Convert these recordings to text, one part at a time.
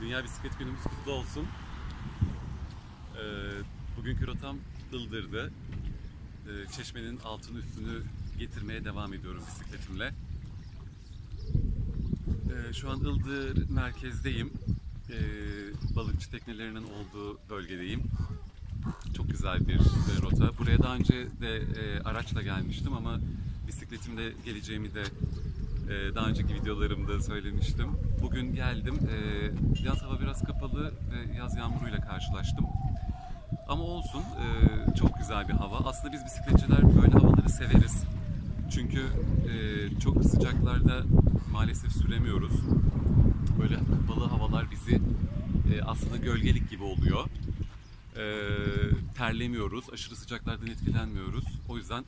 Dünya Bisiklet Günümüz kutlu olsun. Ee, bugünkü rotam Ildır'dı. Ee, çeşmenin altını üstünü getirmeye devam ediyorum bisikletimle. Ee, şu an Ildır merkezdeyim. Ee, balıkçı teknelerinin olduğu bölgedeyim. Çok güzel bir e, rota. Buraya daha önce de e, araçla gelmiştim ama bisikletimle geleceğimi de e, daha önceki videolarımda söylemiştim. Bugün geldim. E, yaz hava biraz kapalı ve yaz yağmuruyla karşılaştım. Ama olsun. e, çok güzel bir hava. Aslında biz bisikletçiler böyle havaları severiz. Çünkü çok sıcaklarda maalesef süremiyoruz. Böyle kapalı havalar bizi aslında gölgelik gibi oluyor. Terlemiyoruz, aşırı sıcaklardan etkilenmiyoruz. O yüzden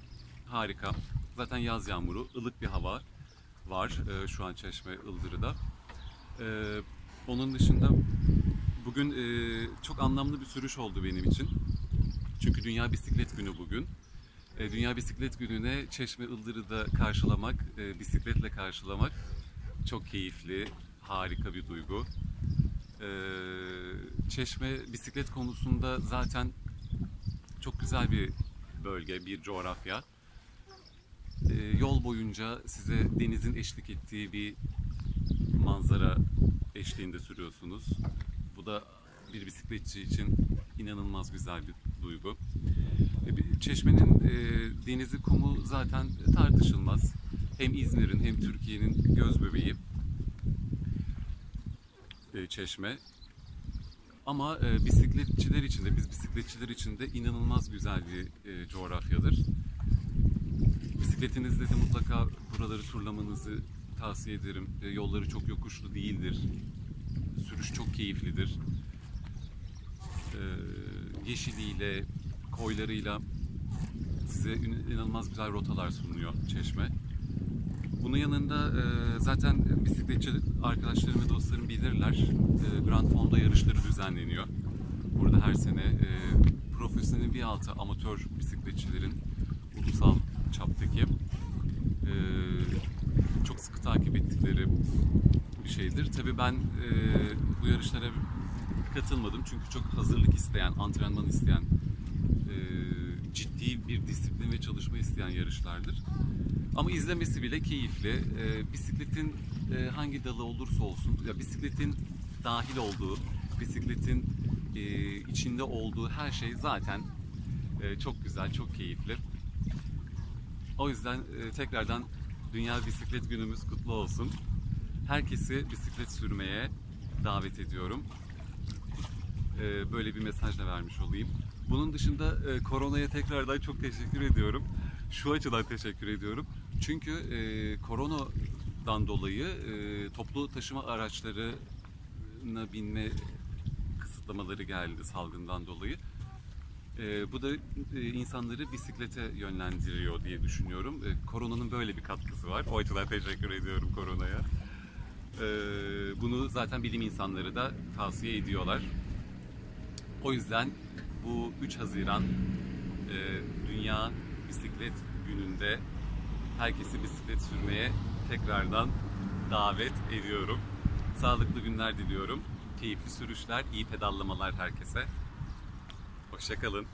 harika. Zaten yaz yağmuru, ılık bir hava var e, şu an Çeşme Ildırı'da. E, onun dışında bugün e, çok anlamlı bir sürüş oldu benim için. Çünkü Dünya Bisiklet Günü bugün. E, Dünya Bisiklet Günü'ne Çeşme Ildırı'da karşılamak, e, bisikletle karşılamak çok keyifli, harika bir duygu. E, Çeşme bisiklet konusunda zaten çok güzel bir bölge, bir coğrafya. E, yol boyunca size denizin eşlik ettiği bir manzara eşliğinde sürüyorsunuz. Bu da bir bisikletçi için inanılmaz güzel bir duygu. E, bir- Çeşme'nin e, denizi kumu zaten tartışılmaz. Hem İzmir'in hem Türkiye'nin göz bebeği e, Çeşme. Ama e, bisikletçiler için de biz bisikletçiler için de inanılmaz güzel bir e, coğrafyadır. Bisikletinizde de mutlaka buraları turlamanızı tavsiye ederim. E, yolları çok yokuşlu değildir. Sürüş çok keyiflidir. E, yeşiliyle, koylarıyla size in- inanılmaz güzel rotalar sunuyor Çeşme. Bunun yanında e, zaten bisikletçi arkadaşlarım ve dostlarım bilirler. Grand Fonda yarışları düzenleniyor. Burada her sene profesyonel bir altı amatör bisikletçilerin ulusal çaptaki e, çok sıkı takip ettikleri bir şeydir. Tabii ben e, bu yarışlara katılmadım çünkü çok hazırlık isteyen, antrenman isteyen, e, ciddi bir disiplin ve çalışma isteyen yarışlardır. Ama izlemesi bile keyifli. E, bisikletin e, hangi dalı olursa olsun, ya bisikletin dahil olduğu, bisikletin e, içinde olduğu her şey zaten e, çok güzel, çok keyifli. O yüzden e, tekrardan Dünya Bisiklet Günümüz kutlu olsun. Herkesi bisiklet sürmeye davet ediyorum. E, böyle bir mesaj da vermiş olayım. Bunun dışında e, koronaya tekrardan çok teşekkür ediyorum. Şu açıdan teşekkür ediyorum. Çünkü e, koronadan dolayı e, toplu taşıma araçlarına binme kısıtlamaları geldi salgından dolayı. E, bu da e, insanları bisiklete yönlendiriyor diye düşünüyorum. E, koronanın böyle bir katkısı var. O açıdan teşekkür ediyorum koronaya. E, bunu zaten bilim insanları da tavsiye ediyorlar. O yüzden bu 3 Haziran e, Dünya Bisiklet Günü'nde herkesi bisiklet sürmeye tekrardan davet ediyorum. Sağlıklı günler diliyorum. Keyifli sürüşler, iyi pedallamalar herkese. Hoşçakalın.